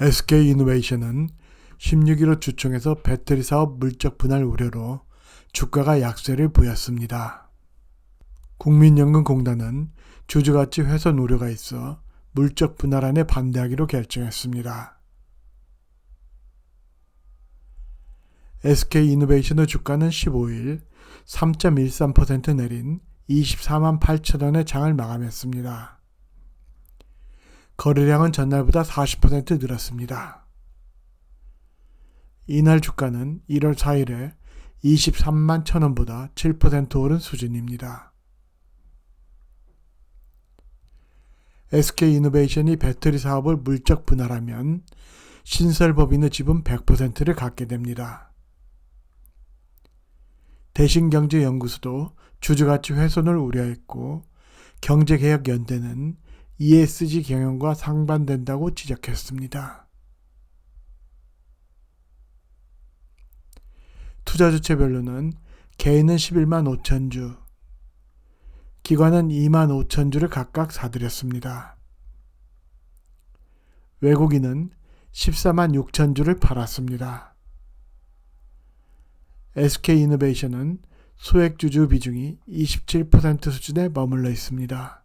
SK 이노베이션은 16일로 주총에서 배터리 사업 물적 분할 우려로 주가가 약세를 보였습니다. 국민연금공단은 주주가치 훼손 우려가 있어 물적 분할안에 반대하기로 결정했습니다. SK 이노베이션의 주가는 15일 3.13% 내린 24만 8천 원의 장을 마감했습니다. 거래량은 전날보다 40% 늘었습니다. 이날 주가는 1월 4일에 23만 천원보다 7% 오른 수준입니다. SK 이노베이션이 배터리 사업을 물적 분할하면 신설 법인의 지분 100%를 갖게 됩니다. 대신경제연구소도 주주가치 훼손을 우려했고 경제개혁연대는 ESG 경영과 상반된다고 지적했습니다. 투자 주체별로는 개인은 11만 5천 주, 기관은 2만 5천 주를 각각 사들였습니다. 외국인은 14만 6천 주를 팔았습니다. SK이노베이션은 소액 주주 비중이 27% 수준에 머물러 있습니다.